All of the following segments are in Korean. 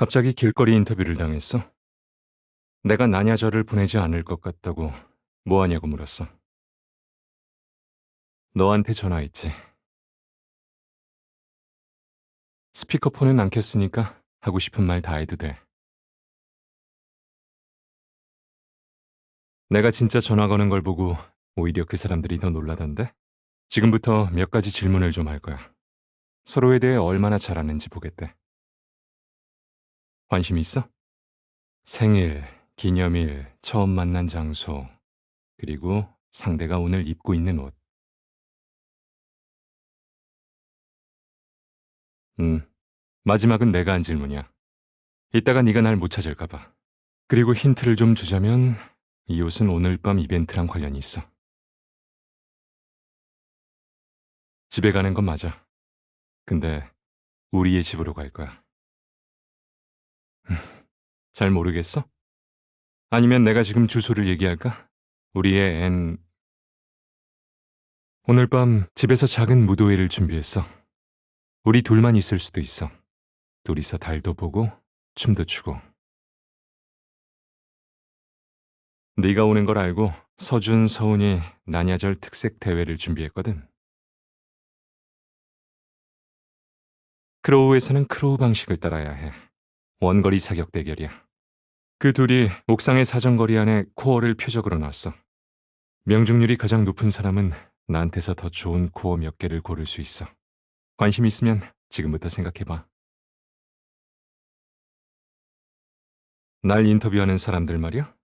갑자기 길거리 인터뷰를 당했어. 내가 나냐절을 보내지 않을 것 같다고 뭐하냐고 물었어. 너한테 전화했지. 스피커폰은 안 켰으니까 하고 싶은 말 다 해도 돼. 내가 진짜 전화 거는 걸 보고 오히려 그 사람들이 더 놀라던데? 지금부터 몇 가지 질문을 좀 할 거야. 서로에 대해 얼마나 잘 아는지 보겠대. 관심 있어? 생일, 기념일, 처음 만난 장소, 그리고 상대가 오늘 입고 있는 옷. 음, 마지막은 내가 한 질문이야. 이따가 네가 날 못 찾을까 봐. 그리고 힌트를 좀 주자면 이 옷은 오늘 밤 이벤트랑 관련이 있어. 집에 가는 건 맞아. 근데 우리의 집으로 갈 거야. 잘 모르겠어? 아니면 내가 지금 주소를 얘기할까? 우리의 앤... 오늘 밤 집에서 작은 무도회를 준비했어. 우리 둘만 있을 수도 있어. 둘이서 달도 보고 춤도 추고. 네가 오는 걸 알고 서준, 서운이 나냐절 특색 대회를 준비했거든. 크로우에서는 크로우 방식을 따라야 해. 원거리 사격 대결이야. 그 둘이 옥상의 사정거리 안에 코어를 표적으로 놨어. 명중률이 가장 높은 사람은 나한테서 더 좋은 코어 몇 개를 고를 수 있어. 관심 있으면 지금부터 생각해봐. 날 인터뷰하는 사람들 말이야?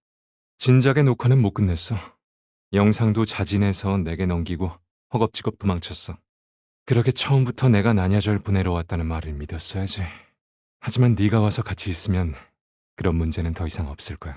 진작에 녹화는 못 끝냈어. 영상도 자진해서 내게 넘기고 허겁지겁 도망쳤어. 그러게 처음부터 내가 나냐절 보내러 왔다는 말을 믿었어야지. 하지만 네가 와서 같이 있으면 그런 문제는 더 이상 없을 거야.